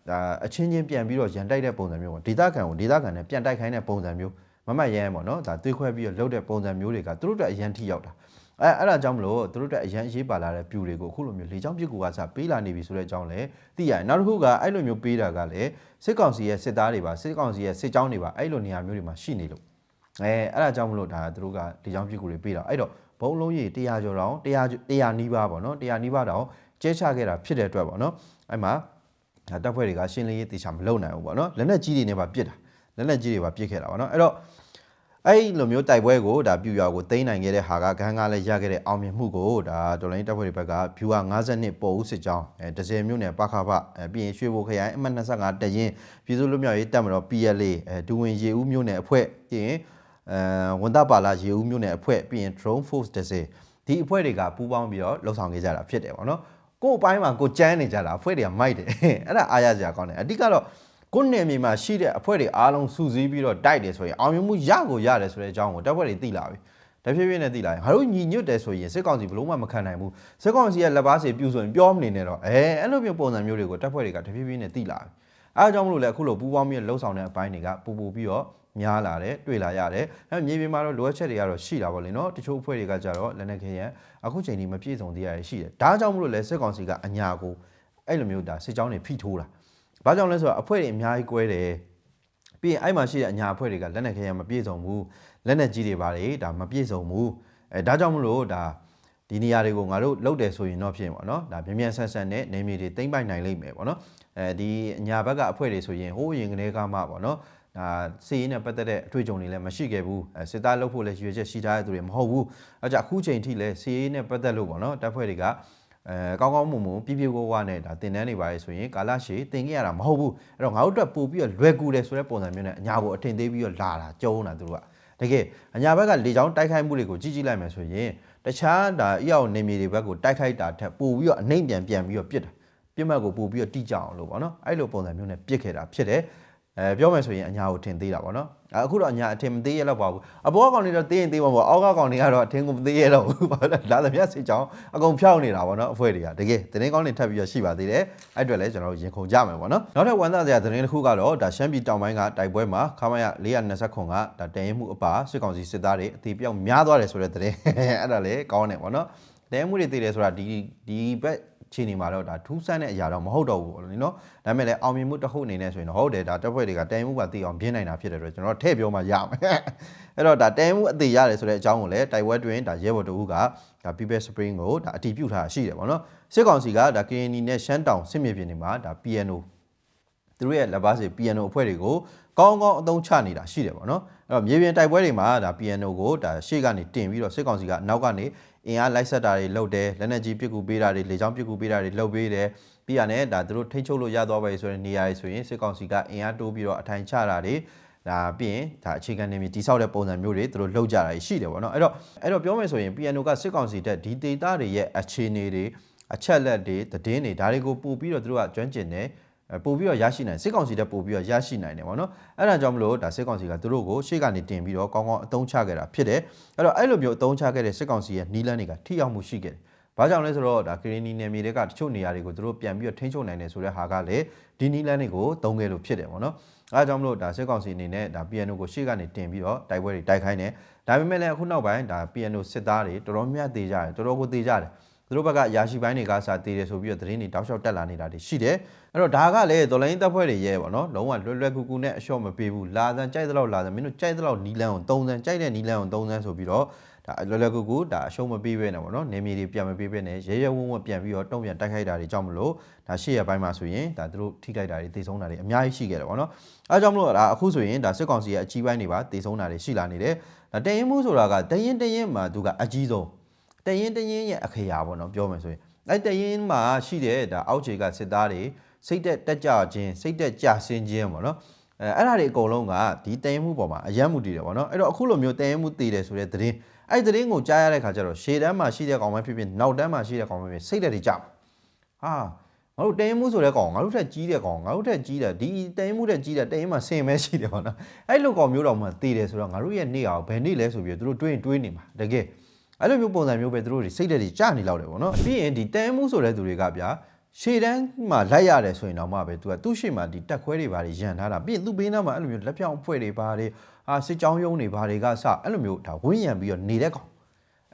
ဒါအချင်းချင်းပြန်ပြီးတော့ရန်တိုက်တဲ့ပုံစံမျိုးပေါ့ဒေသခံကိုဒေသခံနဲ့ပြန်တိုက်ခိုင်းတဲ့ပုံစံမျိုးမမတ်ရဲပေါ့နော်။ဒါသွေးခွဲပြီးတော့လှုပ်တဲ့ပုံစံမျိုးတွေကသူတို့အတွက်အရန်ထိရောက်တာ။အဲအဲ့ဒါကြောင့်မလို့သူတို့အတွက်အရန်အရေးပါလာတဲ့ပြူတွေကိုအခုလိုမျိုးလေချောင်းပြစ်ကူကစားပေးလာနေပြီဆိုတဲ့အကြောင်းလည်းသိရတယ်။နောက်တစ်ခုကအဲ့လိုမျိုးပေးတာကလည်းစစ်ကောင်စီရဲ့စစ်သားတွေပါစစ်ကောင်စီရဲ့စစ်ကြောင်းတွေပါအဲ့လိုနေရာမျိုးတွေမှာရှိနေလို့ အဲအဲ့ဒါကြောင့်မလို့ဒါသူတို့ကလေချောင်းပြစ်ကူတွေပေးတာအဲ့တော့ဘုံလုံးကြီး100ကျော်တောင်100 100နီးပါးပေါ့နော်100နီးပါးတောင်ကျဲချခဲ့တာဖြစ်တဲ့အတွက်ပေါ့နော်အဲ့မှာတပ်ဖွဲ့တွေကရှင်းလင်းရေးတေချာမလုပ်နိုင်ဘူးပေါ့နော်လက်နက်ကြီးတွေနဲ့ပါပြစ်တာလက်နက်ကြီးတွေပါပြစ်ခဲ့တာပေါ့နော်အဲ့တော့အဲ့လိုမျိုးတိုက်ပွဲကိုဒါပြူရွာကိုသိမ်းနိုင်ခဲ့တဲ့ဟာကဂန်းကားလည်းရခဲ့တဲ့အောင်မြင်မှုကိုဒါဒေါ်လိုင်းတပ်ဖွဲ့တွေဘက်ကဖြူဟာ52ပေါ်ဦးစစ်ကြောင်းအဲ10မြို့နယ်ပခဖအဲပြီးရင်ရွှေဘိုခရိုင်အမှတ်25တရင်ပြည်သူ့လူမျိုးရေးတပ်မတော် PLA အဲဒူဝင်ရေဦးမြို့နယ်အဖွဲ့ပြီးရင် အဲဝန်တပါလာရေဦးမြို့နယ်အဖွဲ့ပြီးရင် drone force တစ်စေဒီအဖွဲ့တွေကပူးပေါင်းပြီးတော့လှုပ်ဆောင်ခဲ့ကြတာဖြစ်တယ်ပေါ့နော်ကို့အပိုင်းမှာကိုကြမ်းနေကြတာအဖွဲ့တွေကမိုက်တယ်အဲ့ဒါအားရစရာကောင်းတယ်အဓိကတော့ကိုယ်နယ်မြေမှာရှိတဲ့အဖွဲ့တွေအားလုံးစုစည်းပြီးတော့တိုက်တယ်ဆိုရင်အောင်မြင်မှုရကိုရတယ်ဆိုတဲ့အကြောင်းကိုတပ်ဖွဲ့တွေသိလာပြီတဖြည်းဖြည်းနဲ့သိလာရင်ငါတို့ညီညွတ်တယ်ဆိုရင်စစ်ကောင်စီဘလို့မှမခံနိုင်ဘူးစစ်ကောင်စီရဲ့လက်ပါစီပြူဆိုရင်ပြောမနေနဲ့တော့အဲအဲ့လိုမျိုးပုံစံမျိုးတွေကိုတပ်ဖွဲ့တွေကတဖြည်းဖြည်းနဲ့သိလာပြီအဲအကြောင်းမလို့လဲအခုလိုပူးပေါင်းပြီးလှုပ်ဆောင်တဲ့အပိုင်းတွေကပူပူပြီးတော့ များလာတယ်တွေ့လာရတယ်အဲမြေပြင်မှာတော့လိုအပ်ချက်တွေကတော့ရှိတာပေါ့လေနော်တချို့အဖွဲ့တွေကကြတော့လက်နက်ခဲရန်အခုချိန်ဒီမပြည့်စုံသေးရရှိတယ်ဒါကြောင့်မလို့လဲစစ်ကောင်စီကအညာကိုအဲ့လိုမျိုးဒါစစ်ကြောင်းတွေဖိထိုးတာဘာကြောင့်လဲဆိုတော့အဖွဲ့တွေအများကြီးကွဲတယ်ပြီးရင်အဲ့မှာရှိတဲ့အညာအဖွဲ့တွေကလက်နက်ခဲရန်မပြည့်စုံဘူးလက်နက်ကြီးတွေပါတယ်ဒါမပြည့်စုံဘူးအဲဒါကြောင့်မလို့ဒါဒီနေရာတွေကိုငါတို့လုတ်တယ်ဆိုရင်တော့ဖြစ်ပါတော့ဒါမြန်မြန်ဆန်ဆန်နဲ့နေမြေတွေတိမ့်ပိုက်နိုင်လိမ့်မယ်ပေါ့နော်အဲဒီအညာဘက်ကအဖွဲ့တွေဆိုရင်ဟိုးရင်ကနေကမှပေါ့နော် ဒါစီးရင်နဲ့ပတ်သက်တဲ့အတွေ့အကြုံတွေလည်းမရှိခဲ့ဘူးအဲစစ်သားလုပ်ဖို့လည်းရွေချက်ရှိထားတဲ့သူတွေမဟုတ်ဘူးအဲကြောင့်အခုချိန်ထိလည်းစီးရင်နဲ့ပတ်သက်လို့ပေါ့နော်တပ်ဖွဲ့တွေကအဲကောင်းကောင်းမွန်မွန်ပြပြဝဝနဲ့ဒါတင်တန်းနေပါလေဆိုရင်ကာလရှည်တင်ခဲ့ရတာမဟုတ်ဘူးအဲ့တော့ငါတို့အတွက်ပို့ပြီးတော့လွယ်ကူတယ်ဆိုတဲ့ပုံစံမျိုးနဲ့အညာကိုအထင်သေးပြီးတော့လာတာကြုံတာသူတို့ကတကယ်အညာဘက်ကလေချောင်းတိုက်ခိုက်မှုတွေကိုကြည့်ကြည့်လိုက်မယ်ဆိုရင်တခြားဒါအရောက်နေမြေတွေဘက်ကိုတိုက်ခိုက်တာထက်ပို့ပြီးတော့အနှိမ့်ပြန်ပြန်ပြီးတော့ပြစ်တာပြစ်မှတ်ကိုပို့ပြီးတော့တိကျအောင်လို့ပေါ့နော်အဲ့လိုပုံစံမျိုးနဲ့ပြစ်ခဲ့တာဖြစ်တယ် အဲပြောမယ်ဆိုရင်အညာကိုထင်သေးတာပေါ့နော်အခုတော့အညာအထင်မသေးရတော့ပါဘူးအပေါ်ကောင်တွေတော့သေးရင်သေးမှာပေါ့အောက်ကကောင်တွေကတော့အထင်ကိုမသေးရတော့ဘူးဘာလဲလာသမျှစိတ်ကြောင်းအကုန်ဖြောက်နေတာပေါ့နော်အဖွဲ့တွေကတကယ်တင်းကောင်းတွေထပ်ပြီးတော့ရှိပါသေးတယ်အဲ့အတွက်လည်းကျွန်တော်တို့ရင်ခုန်ကြမယ်ပေါ့နော်နောက်ထပ်ဝန်သားစရာသတင်းတစ်ခုကတော့ဒါရှမ်းပြည်တောင်ပိုင်းကတိုက်ပွဲမှာခမရ429ကဒါတန်ရင်မှုအပါစစ်ကောင်စီစစ်သားတွေအသေးပြောင်းများသွားတယ်ဆိုတဲ့သတင်းအဲ့ဒါလည်းကောင်းတယ်ပေါ့နော်တန်ရင်မှုတွေသိတယ်ဆိုတာဒီဒီဘက် ခြေနေမှာတော့ဒါထူးဆန်းတဲ့အရာတော့မဟုတ်တော့ဘူးပေါ့လေနော်ဒါပေမဲ့လည်းအောင်မြင်မှုတစ်ခုအနေနဲ့ဆိုရင်တော့ဟုတ်တယ်ဒါတပ်ဖွဲ့တွေကတန်မှုပါသိအောင်ပြင်းနိုင်တာဖြစ်တယ်တော့ကျွန်တော်ထည့်ပြောမှရမယ်အဲ့တော့ဒါတန်မှုအသေးရတယ်ဆိုတဲ့အကြောင်းကိုလည်းတိုက်ပွဲတွင်ဒါရဲဘော်တို့ကဒါ People Spring ကိုဒါအတီးပြုတ်ထားရှိတယ်ပေါ့နော်စစ်ကောင်စီကဒါ KNY နဲ့ရှမ်းတောင်စစ်မြေပြင်တွေမှာဒါ PNO သူတို့ရဲ့လက်ပါစီ PNO အဖွဲ့တွေကိုကောင်းကောင်းအသုံးချနေတာရှိတယ်ပေါ့နော်အဲ့တော့မြေပြင်တိုက်ပွဲတွေမှာဒါ PNO ကိုဒါရှေ့ကနေတင်ပြီးတော့စစ်ကောင်စီကအနောက်ကနေအင်အားလိုက်ဆက်တာတွေလုပ်တယ်လက်နက်ကြီးပစ်ကူပေးတာတွေလေကြောင်းပစ်ကူပေးတာတွေလုပ်ပေးတယ်ပြီးရနဲ့ဒါသူတို့ထိန်းချုပ်လို့ရသွားပါပြီဆိုတဲ့နေရာတွေဆိုရင်စစ်ကောင်စီကအင်အားတိုးပြီးတော့အထိုင်ချတာတွေဒါပြီးရင်ဒါအခြေခံနေမြေတိဆောက်တဲ့ပုံစံမျိုးတွေသူတို့လုပ်ကြတာရှိတယ်ပေါ့နော်အဲ့တော့အဲ့တော့ပြောမယ်ဆိုရင် PNO ကစစ်ကောင်စီတက်ဒီဒေတာတွေရဲ့အခြေအနေတွေအချက်လက်တွေသတင်းတွေဒါတွေကိုပို့ပြီးတော့သူတို့ကကျွမ်းကျင်တယ် ပို့ပြီးတော့ရရှိနိုင်စစ်ကောင်စီတက်ပို့ပြီးတော့ရရှိနိုင်တယ်ပေါ့နော်အဲ့ဒါကြောင့်မလို့ဒါစစ်ကောင်စီကသူတို့ကိုရှေ့ကနေတင်ပြီးတော့ကောင်းကောင်းအသုံးချခဲ့တာဖြစ်တယ်အဲ့တော့အဲ့လိုမျိုးအသုံးချခဲ့တဲ့စစ်ကောင်စီရဲ့နီးလန်းတွေကထိရောက်မှုရှိခဲ့တယ်ဘာကြောင့်လဲဆိုတော့ဒါကရင်နီနယ်မြေတွေကတချို့နေရာတွေကိုသူတို့ပြန်ပြီးတော့ထိန်းချုပ်နိုင်တယ်ဆိုတဲ့ဟာကလည်းဒီနီးလန်းတွေကိုသုံးခဲ့လို့ဖြစ်တယ်ပေါ့နော်အဲဒါကြောင့်မလို့ဒါစစ်ကောင်စီအနေနဲ့ဒါ PNO ကိုရှေ့ကနေတင်ပြီးတော့တိုက်ပွဲတွေတိုက်ခိုင်းတယ်ဒါပေမဲ့လည်းအခုနောက်ပိုင်းဒါ PNO စစ်သားတွေတော်တော်များများတေကြတယ်တော်တော်ကိုတေကြတယ် သူတို့ဘက်ကရာရှိပိုင်းတွေကစာတည်တယ်ဆိုပြီးတော့သတင်းတွေတောက်လျှောက်တက်လာနေတာတွေရှိတယ်အဲ့တော့ဒါကလည်းဒေါ်လာရင်းတပ်ဖွဲ့တွေရဲ့ပေါ့နော်လုံးဝလွယ်လွယ်ကူကူနဲ့အလျှော့မပေးဘူးလာစံကြိုက်တဲ့လောက်လာစံမင်းတို့ကြိုက်တဲ့လောက်နီလန်းကို3စံကြိုက်တဲ့နီလန်းကို3စံဆိုပြီးတော့ဒါလွယ်လွယ်ကူကူဒါအရှုံးမပေးဘဲနဲ့ပေါ့နော်နေမြေတွေပြန်မပေးဘဲနဲ့ရဲရဲဝုံဝုံပြန်ပြီးတော့တုံ့ပြန်တိုက်ခိုက်တာတွေကြောင့်မလို့ဒါရှေ့ရပိုင်းမှာဆိုရင်ဒါသူတို့ထိခိုက်တာတွေတေဆုံးတာတွေအများကြီးရှိခဲ့တယ်ပေါ့နော်အဲကြောင့်မလို့ဒါအခုဆိုရင်ဒါစစ်ကောင်စီရဲ့အကြီးပိုင်းတွေပါတေဆုံးတာတွေရှိလာနေတယ်ဒါတရင်မှုဆိုတာကတရင်တရင်မှာသူကအကြီးဆုံး တရင်တရင်ရဲ့အခရာပေါ့နော်ပြောမယ်ဆိုရင်အဲ့တရင်မှာရှိတဲ့ဒါအောက်ခြေကစစ်သားတွေစိတ်တက်တက်ကြခြင်းစိတ်တက်ကြဆင်းခြင်းပေါ့နော်အဲအဲ့ဒါတွေအကုန်လုံးကဒီတရင်မှုပေါ်မှာအယမ်းမှုတည်တယ်ပေါ့နော်အဲ့တော့အခုလိုမျိုးတရင်မှုတည်တယ်ဆိုတဲ့သတင်းအဲ့သတင်းကိုကြားရတဲ့ခါကျတော့ရှေ့တန်းမှာရှိတဲ့ကောင်ပဲဖြစ်ဖြစ်နောက်တန်းမှာရှိတဲ့ကောင်ပဲဖြစ်စိတ်တက်တွေကြဟာငါတို့တရင်မှုဆိုတဲ့ကောင်ငါတို့ထက်ကြီးတဲ့ကောင်ငါတို့ထက်ကြီးတယ်ဒီတရင်မှုထက်ကြီးတယ်တရင်မှာဆင်မဲရှိတယ်ပေါ့နော်အဲ့လိုကောင်မျိုးတော်မှတည်တယ်ဆိုတော့ငါတို့ရဲ့နေ့အောင်ဘယ်နေ့လဲဆိုပြီးတော့သူတို့တွေးရင်တွေးနေမှာတကယ် အဲ့လိုမျိုးပုံစံမျိုးပဲသူတို့တွေစိတ်တက်တွေကြာနေလောက်တယ်ပေါ့နော်ပြီးရင်ဒီတန်မှုဆိုတဲ့သူတွေကဗျာရှေ့တန်းမှာလိုက်ရတယ်ဆိုရင်တော့မှပဲသူကသူ့ရှေ့မှာဒီတက်ခွဲတွေဘာတွေရန်ထားတာပြီးရင်သူ့ဘေးနားမှာအဲ့လိုမျိုးလက်ဖြောင်းအဖွဲ့တွေဘာတွေအာစစ်ကြောင်းယုံတွေဘာတွေကစအဲ့လိုမျိုးဒါဝင်းရံပြီးတော့နေတဲ့ကောင်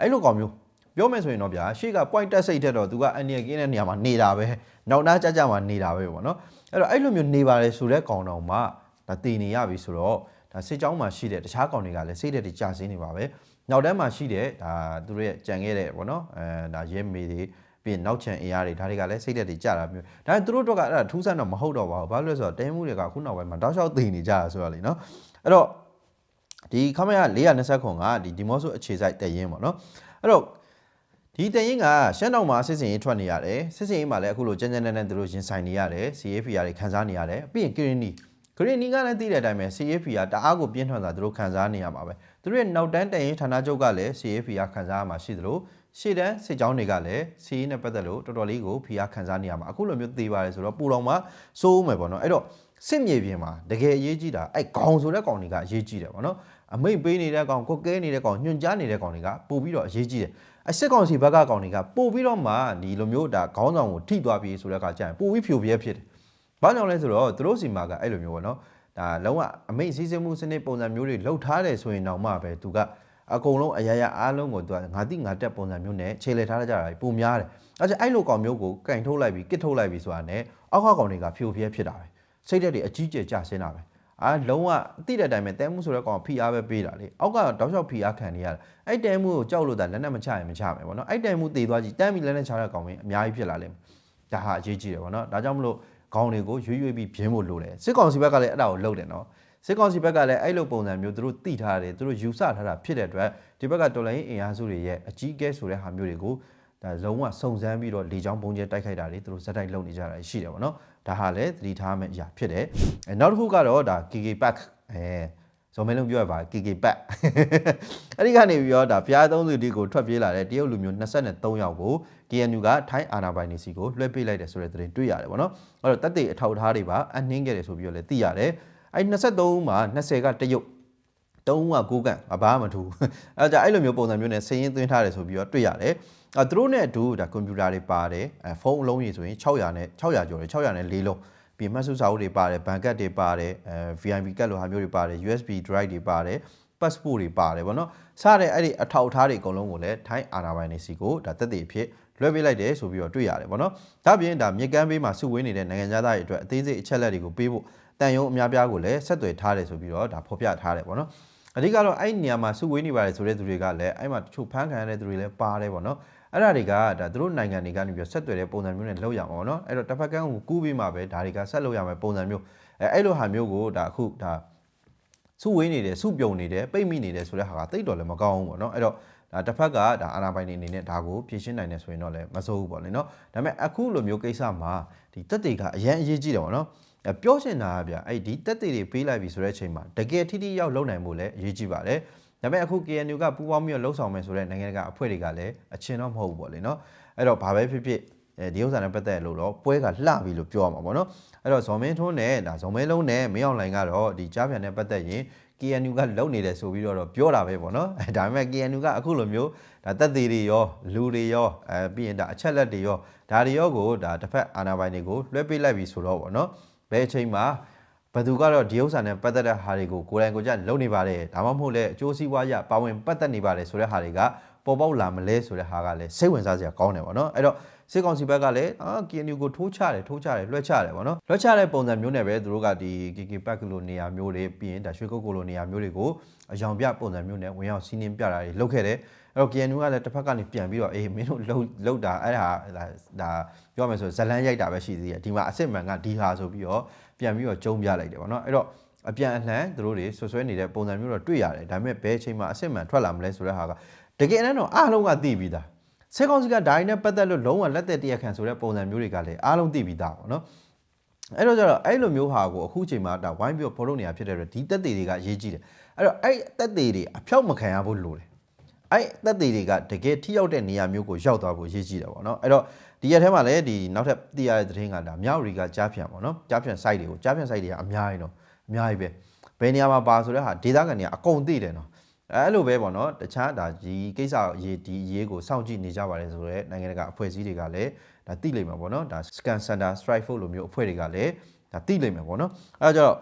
အဲ့လိုကောင်မျိုးပြောမယ်ဆိုရင်တော့ဗျာရှေ့က point တက်စိတ်ထက်တော့သူကအန်ရကင်းတဲ့နေရာမှာနေတာပဲနောက်သားကြကြမှာနေတာပဲပေါ့နော်အဲ့တော့အဲ့လိုမျိုးနေပါတယ်ဆိုတဲ့ကောင်တော်မှဒါတည်နေရပြီဆိုတော့ဒါစစ်ကြောင်းမှာရှိတဲ့တခြားကောင်တွေကလည်းစိတ်တက်တွေကြာစင်းနေပါပဲ နောက်တန်းမှာရှိတဲ့ဒါသူတို့ရဲ့ကြံခဲ့တဲ့ပေါ့နော်အဲဒါရဲမေတွေပြီးနောက်ချန်အင်အားတွေဒါတွေကလည်းစိတ်သက်တွေကြတာမျိုးဒါသူတို့တော့ကအဲ့ဒါထူးဆန်းတော့မဟုတ်တော့ပါဘူးဘာလို့လဲဆိုတော့တဲမှုတွေကခုနောက်ပိုင်းမှာတောက်လျှောက်သိနေကြတာဆိုတော့လေနော်အဲ့တော့ဒီခမရ420ခွန်ကဒီဒီမော့ဆိုအခြေစိုက်တရင်ပေါ့နော်အဲ့တော့ဒီတရင်ကရှမ်းတောင်မှာစစ်စင်ရေးထွက်နေရတယ်စစ်စင်ရေးမှာလည်းအခုလိုကြမ်းကြမ်းတမ်းတမ်းသူတို့ရင်ဆိုင်နေရတယ် CFP တွေခံစားနေရတယ်ပြီးရင်ကရင်နီကရင်နီကလည်းသိတဲ့အတိုင်းပဲ CFP ကတအားကိုပြင်းထန်တာသူတို့ခံစားနေရမှာပဲ သူတို့ရဲ့နောက်တန်းတရင်ဌာနချုပ်ကလည်း CFP ကခံစားရမှာရှိသလိုရှေ့တန်းစစ်ကြောင်းတွေကလည်းစီးရေးနဲ့ပတ်သက်လို့တော်တော်လေးကိုဖိအားခံစားနေရမှာအခုလိုမျိုးသေးပါတယ်ဆိုတော့ပူတော်မှာစိုးမယ်ပေါ့နော်အဲ့တော့စစ်မြေပြင်မှာတကယ်အရေးကြီးတာအဲ့ခေါင်ဆိုတဲ့ကောင်တွေကအရေးကြီးတယ်ဗောနော်အမိတ်ပေးနေတဲ့ကောင်ကိုကဲနေတဲ့ကောင်ညွှန်ကြားနေတဲ့ကောင်တွေကပို့ပြီးတော့အရေးကြီးတယ်အစစ်ကောင်စီဘက်ကကောင်တွေကပို့ပြီးတော့မှဒီလိုမျိုးဒါခေါင်းဆောင်ကိုထိသွားပြီးဆိုတဲ့အခါကျရင်ပို့ပြီးဖြိုပြဲဖြစ်တယ်ဘာကြောင့်လဲဆိုတော့သူတို့စီမှာကအဲ့လိုမျိုးဗောနော် ဒါလုံးဝအမိတ်စည်းစိမ်မှုစနစ်ပုံစံမျိုးတွေလှုပ်ထားတယ်ဆိုရင်တော့မှပဲသူကအကုန်လုံးအရာရာအားလုံးကိုသူကငါတိငါတက်ပုံစံမျိုးနဲ့ခြေလှယ်ထားကြတာပုံများတယ်အဲဒါအဲ့လိုကောင်မျိုးကိုကင်ထုတ်လိုက်ပြီးကစ်ထုတ်လိုက်ပြီးဆိုတာနဲ့အောက်ကကောင်တွေကဖြိုပြဲဖြစ်တာပဲစိတ်ဓာတ်တွေအကြီးကျယ်ကျဆင်းတာပဲအာလုံးဝတိတဲ့အတိုင်းပဲတဲမှုဆိုတဲ့ကောင်ဖိအားပဲပေးတာလေအောက်ကတောက်လျှောက်ဖိအားခံနေရတယ်အဲ့တဲမှုကိုကြောက်လို့တာလက်နဲ့မချရင်မချမယ်ပေါ့နော်အဲ့တဲမှုတည်သွားကြည့်တမ်းပြီးလက်နဲ့ချတဲ့ကောင်ပဲအများကြီးဖြစ်လာလိမ့်မယ်ဒါဟာအရေးကြီးတယ်ပေါ့နော်ဒါကြောင့်မလို့ ခေါင်းတွေကိုရွေ့ရွေ့ပြီးပြင်းဖို့လိုတယ်စစ်ကောင်စီဘက်ကလည်းအဲ့ဒါကိုလုပ်တယ်နော်စစ်ကောင်စီဘက်ကလည်းအဲ့လိုပုံစံမျိုးသူတို့တိထားတယ်သူတို့ယူဆထားတာဖြစ်တဲ့အတွက်ဒီဘက်ကတော်လိုင်းအင်အားစုတွေရဲ့အကြီးအကဲဆိုတဲ့ဟာမျိုးတွေကိုဒါလုံးဝစုံစမ်းပြီးတော့လေချောင်းပုံကျဲတိုက်ခိုက်တာတွေသူတို့ဇက်တိုက်လုပ်နေကြတာရှိတယ်ပေါ့နော်ဒါဟာလည်းသတိထားမယ့်အရာဖြစ်တယ်အဲနောက်တစ်ခုကတော့ဒါ KK Pack အဲ ဇော်မဲလုံးပြောရပါ KK Pack အဲ့ဒီကနေပြီးတော့ဒါဖျားသုံးစုဒီကိုထွက်ပြေးလာတဲ့တရုတ်လူမျိုး23ယောက်ကို KNU ကထိုင်းအာဏာပိုင်နေစီကိုလွှဲပေးလိုက်တယ်ဆိုတဲ့သတင်းတွေ့ရတယ်ပေါ့နော်အဲ့တော့တက်တဲ့အထောက်အထားတွေပါအနှင်းခဲ့တယ်ဆိုပြီးတော့လည်းသိရတယ်အဲ့23ဦးမှာ20ကတရုတ်တုံးကကိုကန့်အဘာမှမထူအဲကြအဲ့လိုမျိုးပုံစံမျိုးနဲ့စည်ရင်းသွင်းထားတယ်ဆိုပြီးတော့တွေ့ရတယ်အဲသူတို့နဲ့အတူဒါကွန်ပျူတာတွေပါတယ်အဲဖုန်းအလုံးကြီးဆိုရင်600နဲ့600ကျော်တယ်600နဲ့4လုံး ပြီးမှတ်စုစာအုပ်တွေပါတယ်ဘန်ကတ်တွေပါတယ်အဲ VIP ကတ်လိုဟာမျိုးတွေပါတယ် USB drive တွေပါတယ် passport တွေပါတယ်ဗောနော်စတဲ့အဲ့ဒီအထောက်အထားတွေအကုန်လုံးကိုလည်းထိုင်းအာဏာပိုင်တွေစီကိုဒါတက်တည်ဖြစ်လွှဲပေးလိုက်တယ်ဆိုပြီးတော့တွေ့ရတယ်ဗောနော်ဒါပြင်ဒါမြေကမ်းဘေးမှာစုဝေးနေတဲ့နိုင်ငံသားတွေအတွက်အသေးစိတ်အချက်လက်တွေကိုပေးဖို့တန်ယုံအများပြားကိုလည်းဆက်သွယ်ထားတယ်ဆိုပြီးတော့ဒါဖော်ပြထားတယ်ဗောနော်အဓိကတော့အဲ့နေရာမှာစုဝေးနေပါတယ်ဆိုတဲ့သူတွေကလည်းအဲ့မှာတချို့ဖမ်းခံရတဲ့သူတွေလည်းပါတယ်ဗောနော် အဲ့ဒါတွေကဒါသူတို့နိုင်ငံတွေကနေပြီးဆက်သွယ်တဲ့ပုံစံမျိုးနဲ့လုပ်ရမှာပေါ့နော်အဲ့တော့တစ်ဖက်ကန်းကိုကူးပြီးမှပဲဒါတွေကဆက်လုပ်ရမယ်ပုံစံမျိုးအဲအဲ့လိုဟာမျိုးကိုဒါအခုဒါစုဝေးနေတယ်စုပြုံနေတယ်ပိတ်မိနေတယ်ဆိုတဲ့ဟာကတိတ်တော်လည်းမကောင်းဘူးပေါ့နော်အဲ့တော့ဒါတစ်ဖက်ကဒါအာနာပိုင်နေအနေနဲ့ဒါကိုဖြည့်ရှင်းနိုင်တယ်ဆိုရင်တော့လည်းမစိုးဘူးပေါ့လေနော်ဒါပေမဲ့အခုလိုမျိုးကိစ္စမှာဒီတက်တေကအရန်အရေးကြီးတယ်ပေါ့နော်ပြောချင်တာကဗျအဲ့ဒီတက်တေတွေပေးလိုက်ပြီဆိုတဲ့အချိန်မှာတကယ်ထိထိရောက်လုံနိုင်ဖို့လည်းအရေးကြီးပါတယ် ဒါပေမဲ့အခု KNU ကပူးပေါင်းပြီးတော့လှုပ်ဆောင်မယ်ဆိုတဲ့နိုင်ငံတကာအဖွဲ့တွေကလည်းအချင်းတော့မဟုတ်ဘူးပေါ့လေနော်အဲ့တော့ဘာပဲဖြစ်ဖြစ်အဲဒီဥစ္စာနဲ့ပတ်သက်လို့တော့ပွဲကလှပြီလို့ပြောရမှာပေါ့နော်အဲ့တော့ဇော်မင်းထွန်းနဲ့ဒါဇော်မဲလုံးနဲ့မင်းအောင်လိုင်ကတော့ဒီကြားပြန်နဲ့ပတ်သက်ရင် KNU ကလုံနေတယ်ဆိုပြီးတော့ပြောတာပဲပေါ့နော်အဲဒါပေမဲ့ KNU ကအခုလိုမျိုးဒါတက်သေးတွေရောလူတွေရောအဲပြီးရင်ဒါအချက်လက်တွေရောဒါတွေရောကိုဒါတစ်ဖက်အာဏာပိုင်တွေကိုလွှဲပေးလိုက်ပြီဆိုတော့ပေါ့နော်ဘယ်အချိန်မှာ ဘသူကတော့ဒီဥစ္စာနဲ့ပတ်သက်တဲ့ဟာတွေကိုကိုယ်တိုင်ကိုယ်ကျလုံနေပါတယ်ဒါမှမဟုတ်လေအကျိုးစီးပွားရပါဝင်ပတ်သက်နေပါတယ်ဆိုတဲ့ဟာတွေကပေါ်ပေါက်လာမလဲဆိုတဲ့ဟာကလည်းစိတ်ဝင်စားစရာကောင်းတယ်ပေါ့နော်အဲ့တော့စစ်ကောင်စီဘက်ကလည်းအာ KNU ကိုထိုးချတယ်ထိုးချတယ်လွှဲချတယ်ပေါ့နော်လွှဲချတဲ့ပုံစံမျိုးနဲ့ပဲသူတို့ကဒီ KK Pack လိုနေရာမျိုးတွေပြီးရင်ဒါရွှေကုတ်ကိုလိုနေရာမျိုးတွေကိုအယောင်ပြပုံစံမျိုးနဲ့ဝင်ရောက်စီးနှင်းပြတာတွေလုပ်ခဲ့တယ်အဲ့တော့ KNU ကလည်းတစ်ဖက်ကနေပြန်ပြီးတော့အေးမင်းတို့လှုပ်လှုပ်တာအဲ့ဒါဒါပြောမယ်ဆိုဇလန်းရိုက်တာပဲရှိသေးတယ်ဒီမှာအစ်စ်မှန်ကဒီဟာဆိုပြီးတော့ ပြန်ပြီးတော့ကျုံးပြလိုက်တယ်ပေါ့နော်အဲ့တော့အပြန်အလှန်သူတို့တွေဆွဆွဲနေတဲ့ပုံစံမျိုးတော့တွေ့ရတယ်ဒါပေမဲ့ဘယ်အချိန်မှာအစ်စ်မှန်ထွက်လာမလဲဆိုတဲ့ဟာကတကယ်တော့အားလုံးကသိပြီးသားစစ်ကောင်စီကဒိုင်းနဲ့ပတ်သက်လို့လုံးဝလက်သက်တရခံဆိုတဲ့ပုံစံမျိုးတွေကလည်းအားလုံးသိပြီးသားပေါ့နော်အဲ့တော့ကျတော့အဲ့လိုမျိုးဟာကိုအခုချိန်မှာဒါဝိုင်းပြီးဖော်လို့နေရဖြစ်တဲ့အတွက်ဒီတက်သေးတွေကရေးကြည့်တယ်အဲ့တော့အဲ့တက်သေးတွေအဖြောက်မခံရဖို့လိုတယ် အဲ့တက်သေးတွေကတကယ်ထိရောက်တဲ့နေရာမျိုးကိုရောက်သွားဖို့ရေးကြည့်တယ်ပေါ့နော်အဲ့တော့ဒီရက်ထဲမှာလည်းဒီနောက်ထပ်သိရတဲ့သတင်းကဒါမြောက်ရီကကြားဖြန့်ပေါ့နော်ကြားဖြန့် site တွေကိုကြားဖြန့် site တွေကအများကြီးတော့အများကြီးပဲဘယ်နေရာမှာပါဆိုတဲ့ဟာဒေတာကန်တွေကအကုန်သိတယ်နော်အဲ့လိုပဲပေါ့နော်တခြားဒါဒီကိစ္စရေးဒီရေးကိုစောင့်ကြည့်နေကြပါတယ်ဆိုတော့နိုင်ငံတကာအဖွဲ့အစည်းတွေကလည်းဒါသိလိမ့်မှာပေါ့နော်ဒါ scan center strike force လိုမျိုးအဖွဲ့တွေကလည်းဒါသိလိမ့်မှာပေါ့နော်အဲ့တော့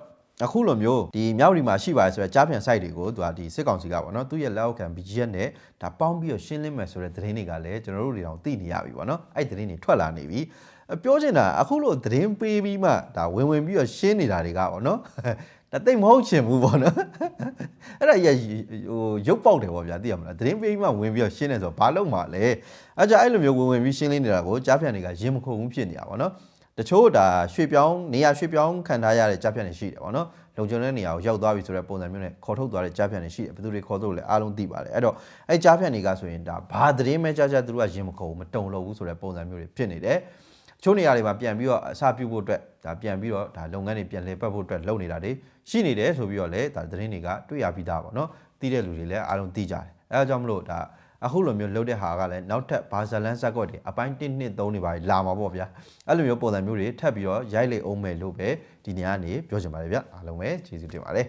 အခုလိုမျိုးဒီမြောက်ဒီမှာရှိပါတယ်ဆိုတော့ကြားပြန် site တွေကိုသူကဒီစစ်ကောင်စီကပေါ့နော်သူ့ရဲ့လက်အောက်ခံ BGS နဲ့ဒါပေါင်းပြီးတော့ရှင်းလင်းမယ်ဆိုတဲ့သတင်းတွေကလည်းကျွန်တော်တို့တွေတောင်သိနေရပြီပေါ့နော်အဲ့သတင်းတွေထွက်လာနေပြီပြောချင်တာအခုလိုသတင်းပေးပြီးမှဒါဝင်ဝင်ပြီးတော့ရှင်းနေတာတွေကပေါ့နော်ဒါတိတ်မဟုတ်ချင်ဘူးပေါ့နော်အဲ့ဒါရဟိုရုပ်ပေါက်တယ်ပေါ့ဗျာသိရမလားသတင်းပေးမှဝင်ပြီးတော့ရှင်းတယ်ဆိုတော့ဘာလို့မှလဲအဲ့ကြအဲ့လိုမျိုးဝင်ဝင်ပြီးရှင်းလင်းနေတာကိုကြားဖြတ်တွေကရင်မခုန်ဘူးဖြစ်နေတာပေါ့နော် တချို့ဒါရွှေပြောင်းနေရာရွှေပြောင်းခံထားရတဲ့ကြားဖြတ်တွေရှိတယ်ပေါ့နော်လုံခြုံတဲ့နေရာကိုရောက်သွားပြီဆိုတဲ့ပုံစံမျိုးနဲ့ခေါ်ထုတ်သွားတဲ့ကြားဖြတ်တွေရှိတယ်ဘယ်သူတွေခေါ်ထုတ်လဲအားလုံးသိပါတယ်အဲ့တော့အဲ့ကြားဖြတ်တွေကဆိုရင်ဒါဘာသတင်းမဲကြားကြားသူတို့ကရင်မခုန်ဘူးမတုံလို့ဘူးဆိုတဲ့ပုံစံမျိုးတွေဖြစ်နေတယ်ချိုးနေရာတွေမှာပြန်ပြီးတော့အစပြုဖို့အတွက်ဒါပြန်ပြီးတော့ဒါလုပ်ငန်းတွေပြန်လည်ပတ်ဖို့အတွက်လုပ်နေတာတွေရှိနေတယ်ဆိုပြီးတော့လည်းဒါသတင်းတွေကတွေ့ရပြီးသားပေါ့နော်သိတဲ့လူတွေလည်းအားလုံးသိကြတယ်အဲဒါကြောင့်မလို့ဒါ အခုလိုမျိုးလှုပ်တဲ့ဟာကလည်းနောက်ထပ်ဘာဇလန်ဇက်ကွက်တွေအပိုင်း1 2 3တွေပါလာမှာပေါ့ဗျာအဲ့လိုမျိုးပုံစံမျိုးတွေထပ်ပြီးတော့ရိုက်လေအောင်မယ်လို့ပဲဒီနေ့ကနေပြောချင်ပါတယ်ဗျအားလုံးပဲကျေးဇူးတင်ပါတယ်